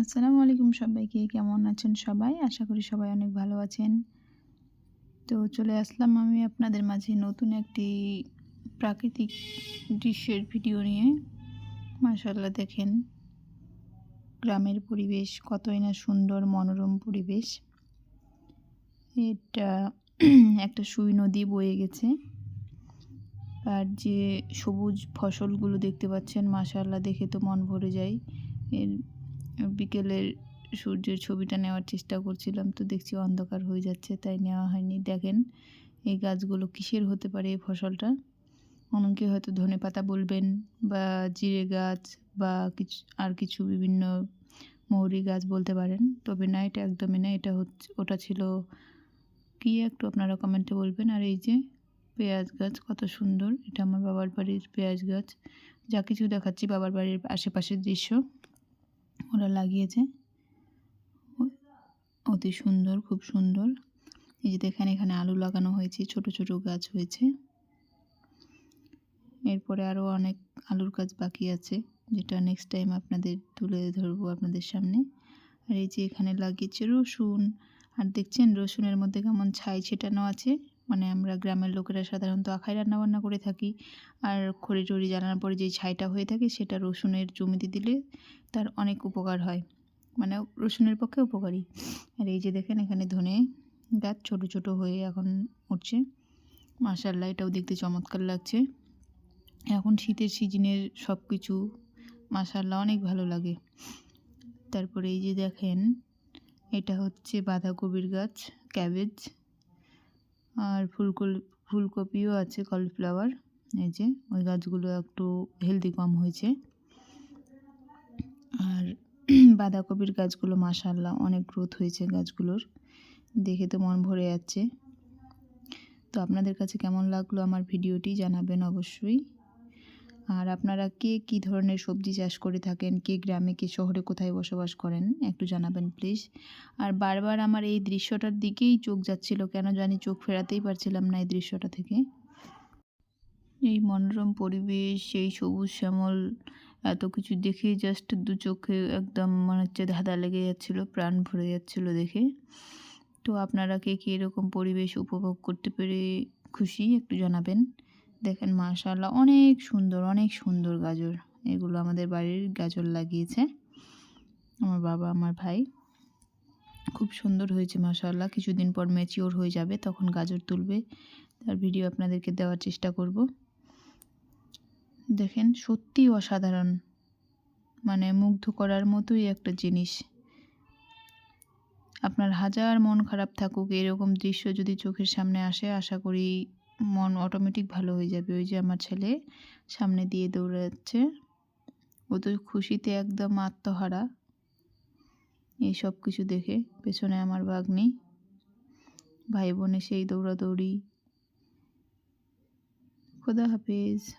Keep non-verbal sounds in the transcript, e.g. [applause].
আসসালামু আলাইকুম সবাইকে, কেমন আছেন সবাই? আশা করি সবাই অনেক ভালো আছেন। তো চলে আসলাম আমি আপনাদের মাঝে নতুন একটি প্রাকৃতিক দৃশ্যের ভিডিও নিয়ে। মাশাল্লাহ দেখেন, গ্রামের পরিবেশ কতই না সুন্দর, মনোরম পরিবেশ। এটা [clears throat] একটা সুই নদী বয়ে গেছে। আর যে সবুজ ফসলগুলো দেখতে পাচ্ছেন মাশাল্লাহ দেখে তো মন ভরে যায়। এর বিকেলের সূর্যের ছবিটা নেওয়ার চেষ্টা করছিলাম, তো দেখছি অন্ধকার হয়ে যাচ্ছে, তাই নেওয়া হয়নি। দেখেন, এই গাছগুলো কিসের হতে পারে এই ফসলটা? অনেকে হয়তো ধনে পাতা বলবেন বা জিরে গাছ বা কিছু, আর কিছু বিভিন্ন মৌরি গাছ বলতে পারেন, তবে না, এটা একদমই না, এটা হচ্ছে, ওটা ছিল কি একটু আপনারা কমেন্টে বলবেন। আর এই যে পেঁয়াজ গাছ, কত সুন্দর, এটা আমার বাবার বাড়ির পেঁয়াজ গাছ। যা কিছু দেখাচ্ছি বাবার বাড়ির আশেপাশের দৃশ্য। ওরা লাগিয়েছে। অতি সুন্দর, খুব সুন্দর। এই যে দেখেন, এখানে আলু লাগানো হয়েছে, ছোট ছোট গাছ হয়েছে। এরপরে আরও অনেক আলুর গাছ বাকি আছে, যেটা নেক্সট টাইম আপনাদের তুলে ধরবো আপনাদের সামনে। আর এই যে এখানে লাগিয়েছে রসুন। আর দেখছেন, রসুনের মধ্যে কেমন ছাই ছেটানো আছে। মানে আমরা গ্রামের লোকেরা সাধারণত আখাই রান্না বান্না করে থাকি। আর খড়ি টড়ি জ্বালানোর পরে যে ছাইটা হয়ে থাকে সেটা রসুনের জমিতে দিলে তার অনেক উপকার হয়। মানে রসুনের পক্ষে উপকারী। আর এই যে দেখেন এখানে ধনে গাছ ছোট ছোট হয়ে এখন উঠছে। মাসাল্লাহ এটাও দেখতে চমৎকার লাগছে। এখন শীতের সিজনের সব কিছু মাসাল্লাহ অনেক ভালো লাগে। তারপরে এই যে দেখেন, এটা হচ্ছে বাঁধাকপির গাছ, ক্যাবেজ। আর ফুলকল, ফুলকপিও আছে কলিফ্লাওয়ার। এই যে, ওই গাছগুলো একটু হেলদি কম হয়েছে। আর [clears throat] বাঁধাকপির গাছগুলো মাসাল্লাহ অনেক গ্রোথ হয়েছে গাছগুলোর। দেখে তো মন ভরে যাচ্ছে। তো আপনাদের কাছে কেমন লাগল আমার ভিডিওটি জানাবেন অবশ্যই। আর আপনারা কে কী ধরনের সবজি চাষ করে থাকেন? কে গ্রামে, কে শহরে কোথায় বসবাস করেন? একটু জানাবেন প্লিজ আর বারবার আমার এই দৃশ্যটার দিকেই চোখ যাচ্ছিল, কেন জানি চোখ ফেরাতেই পারছিলাম না এই দৃশ্যটা থেকে। এই মনোরম পরিবেশ সেই সবুজ শ্যামল, এত কিছু দেখে জাস্ট দু চোখে একদম মনে হচ্ছে ধাঁধা লেগে যাচ্ছিল, প্রাণ ভরে যাচ্ছিল দেখে। তো আপনারা কে কী এরকম পরিবেশ উপভোগ করতে পেরে খুশি? একটু জানাবেন। দেখেন মাশাল্লাহ অনেক সুন্দর অনেক সুন্দর গাজর। এগুলো আমাদের বাড়ির গাজর লাগিয়েছে। আমার বাবা, আমার ভাই। খুব সুন্দর হয়েছে মাশাল্লাহ কিছুদিন পর ম্যাচিওর হয়ে যাবে, তখন গাজর তুলবে। তার ভিডিও আপনাদেরকে দেওয়ার চেষ্টা করব। দেখেন, সত্যি অসাধারণ। মানে মুগ্ধ করার মতোই একটা জিনিস। আপনার হাজার মন খারাপ থাকুক, এরকম দৃশ্য যদি চোখের সামনে আসে, আশা করি মন অটোমেটিক ভালো হয়ে যাবে। ওই যে আমার ছেলে সামনে দিয়ে দৌড়াচ্ছে। ও তো খুশিতে একদম আত্মহারা। এই সব কিছু দেখে পেছনে আমার বাগনি ভাই বোনে সেই দৌড়াদৌড়ি। খোদা হাফিজ।